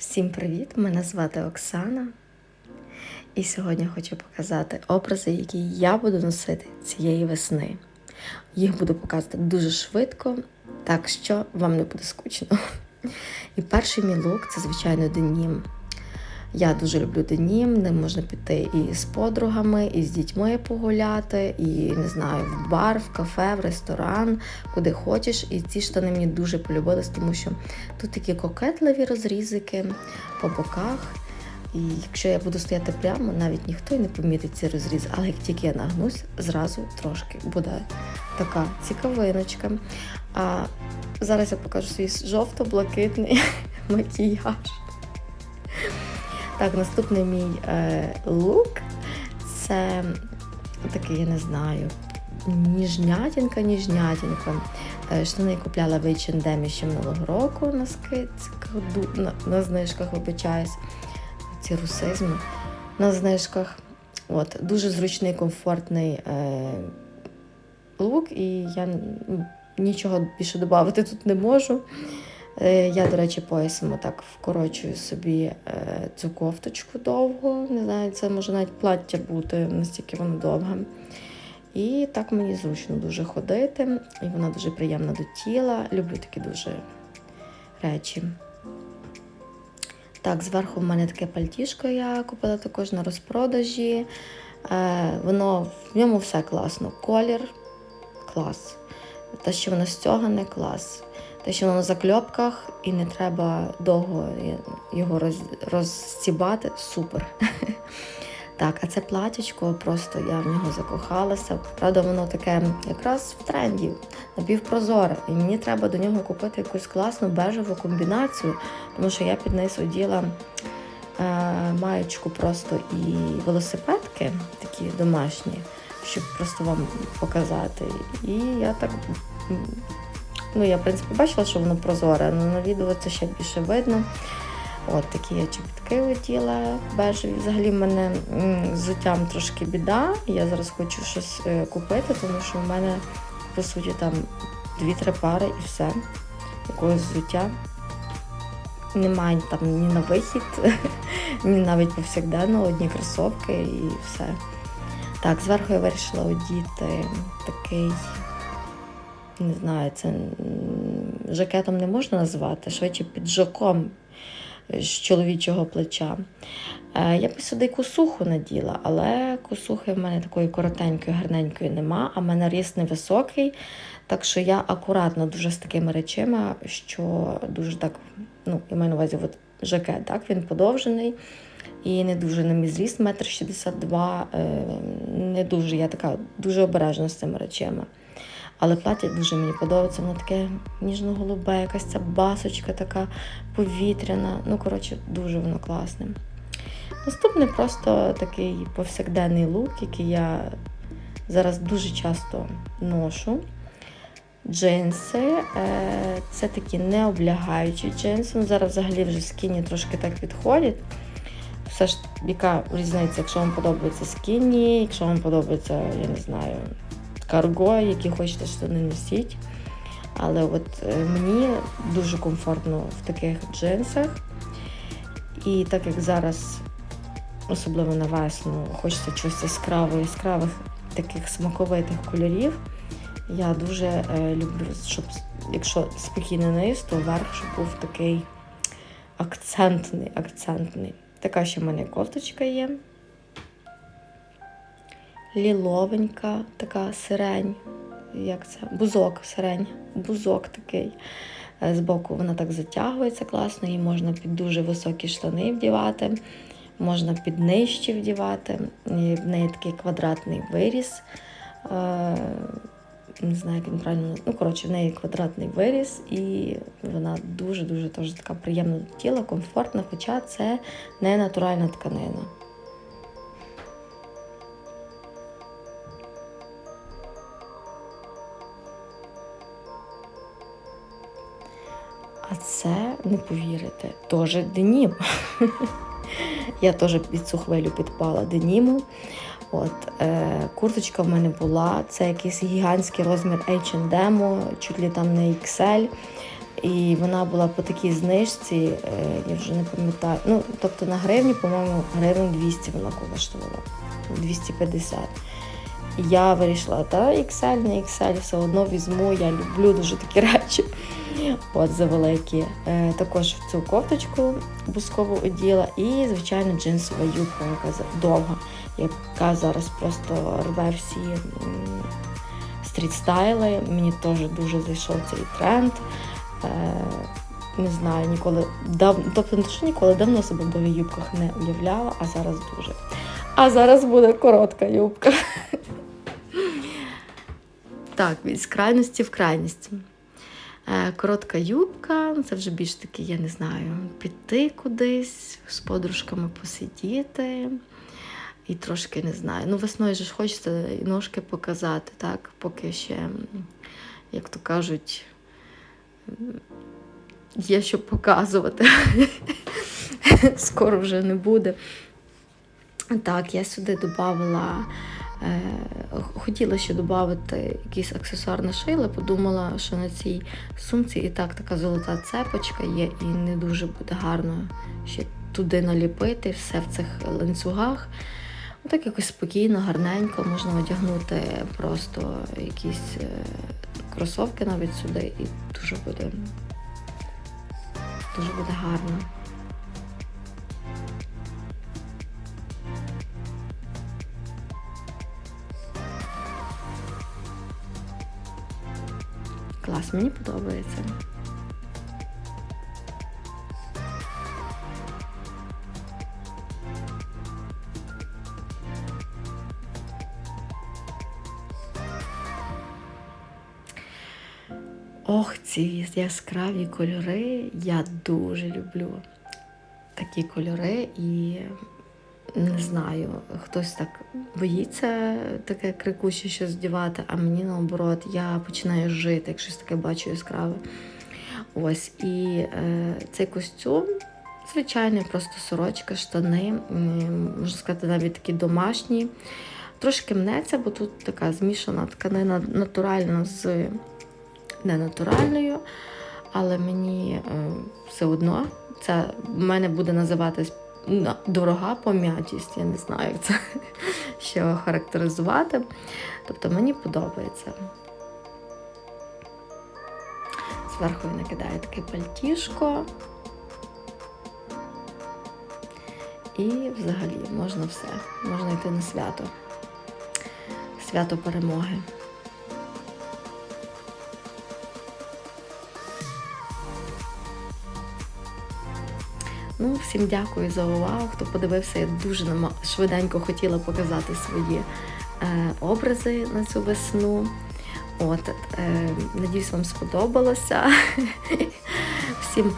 Всім привіт! Мене звати Оксана. І сьогодні хочу показати образи, які я буду носити цієї весни. Їх буду показувати дуже швидко, так що вам не буде скучно. І перший мій лук це, звичайно, денім. Я дуже люблю денім, ним можна піти і з подругами, і з дітьми погуляти, і не знаю, в бар, в кафе, в ресторан, куди хочеш. І ці штани мені дуже полюбились, тому що тут такі кокетливі розрізики по боках. І якщо я буду стояти прямо, навіть ніхто й не помітить ці розрізи. Але як тільки я нагнусь, зразу трошки буде така цікавиночка. А зараз я покажу свій жовто-блакитний макіяж. Так, наступний мій е, лук це такий, я не знаю, ніжнятінка, ніжнятінка. Е, Штани купляла в H&M ще минулого року на скидках, на, на знижках, вибачаюсь. Ці русизми на знижках. От, дуже зручний, комфортний е, лук, і я нічого більше додати тут не можу. Е, Я, до речі, поясом так вкорочую собі е, цю кофточку довго. Не знаю, це може навіть плаття бути, настільки воно довге. І так мені зручно дуже ходити, і вона дуже приємна до тіла. Люблю такі дуже речі. Так, зверху в мене таке пальтішко я купила також на розпродажі. Е, воно, в ньому все класно. Колір клас. Те, що воно стягане, клас. Те, що воно на закльопках і не треба довго його роз, розстібати, супер. Так, а це платічко, просто я в нього закохалася. Правда, воно таке якраз в тренді, напівпрозоре. І мені треба до нього купити якусь класну бежеву комбінацію, тому що я під низ оділа е, маєчку просто і велосипедки, такі домашні, щоб просто вам показати. І я так. Ну, я, в принципі, бачила, що воно прозоре, але на відео це ще більше видно. От такі я чобітки летіла бежеві. Взагалі в мене з взуттям трошки біда. Я зараз хочу щось е, купити, тому що в мене, по суті, там дві-три пари і все. Якогось взуття. Немає там ні на вихід, ні навіть повсякденно, одні кросовки і все. Так, зверху я вирішила одіти такий, не знаю, це жакетом не можна назвати, швидше піджаком з чоловічого плеча. Е, Я би сюди косуху наділа, але косухи в мене такої коротенької, гарненької нема, а в мене ріст невисокий. Так що я акуратно дуже з такими речами, що дуже так, ну, я маю на увазі от жакет, так, він подовжений. І не дуже на мій зріст, метр шістдесят два. е, Не дуже, я така дуже обережна з цими речами. Але плаття дуже мені подобається, воно таке ніжно-голубе, якась ця басочка така повітряна. Ну, коротше, дуже воно класне. Наступний просто такий повсякденний лук, який я зараз дуже часто ношу. Джинси. Е, Це такі необлягаючі джинси. Ну, зараз взагалі вже скіні трошки так відходять. Все ж яка різниця, якщо вам подобається скіні, якщо вам подобається, я не знаю, карго, які хочете, що не носіть. Але от е, мені дуже комфортно в таких джинсах. І так як зараз, особливо на весну, хочеться чогось яскравого, яскравих таких смаковитих кольорів. Я дуже е, люблю, щоб якщо спокійний низ, то верх, щоб був такий акцентний, акцентний. Така ще в мене кофточка є. Ліловенька, така сирень. Як це? Бузок, сирень, бузок такий. Е, Збоку вона так затягується класно, її можна під дуже високі штани вдівати, можна під нижчі вдівати. І в неї такий квадратний виріс. Е, Не знаю, як він правильно. Ну, коротше, в неї квадратний виріс, і вона дуже-дуже така приємна до тіла, комфортна, хоча це не натуральна тканина. А це, не повірите, теж денім. Я теж під цю хвилю підпала деніму. От, е, курточка в мене була, це якийсь гігантський розмір H&M, чуть ли там не XL. І вона була по такій знижці, е, я вже не пам'ятаю. Ну, тобто на гривні, по-моєму, гривень 200 вона коштувала. 250. Я вирішила, та XL, не XL, все одно візьму, я люблю дуже такі речі. От за великі. Е, також в цю кофточку бускову оділа і, звичайно, джинсова юбка, яка довга, яка зараз просто рве всі стріт-стайли. Мені теж дуже зайшов цей тренд. Е, не знаю, ніколи дав, тобто не що ніколи давно себе в довгих юбках не уявляла, а зараз дуже. А зараз буде коротка юбка. Так, від крайності в крайність. Е, Коротка юбка, це вже більш таки, я не знаю, піти кудись, з подружками посидіти. І трошки не знаю. Ну, весною ж хочеться і ножки показати, так, поки ще, як то кажуть, є що показувати. Скоро вже не буде. Так, я сюди додавала, хотіла ще додати якийсь аксесуар на шию, але подумала, що на цій сумці і так така золота цепочка є, і не дуже буде гарно ще туди наліпити все в цих ланцюгах. Так якось спокійно, гарненько можна одягнути просто якісь е, кросовки навіть сюди, і дуже буде, дуже буде гарно. Клас, мені подобається. Ох, ці яскраві кольори я дуже люблю. Такі кольори і не знаю, хтось так боїться таке крикуще щось здівати, а мені наоборот, я починаю жити, як щось таке бачу яскраве. Ось, і е, цей костюм, звичайний, просто сорочка, штани, можна сказати, навіть такі домашні. Трошки мнеться, бо тут така змішана тканина натуральна з ненатуральною, але мені е, все одно це в мене буде називатись дорога пом'ятість. Я не знаю, як це ще характеризувати. Тобто мені подобається. Зверху я накидаю таке пальтішко. І взагалі можна все. Можна йти на свято. Свято перемоги. Ну, всім дякую за увагу. Хто подивився, я дуже швиденько хотіла показати свої е, образи на цю весну. От, е, надіюсь, вам сподобалося. Всім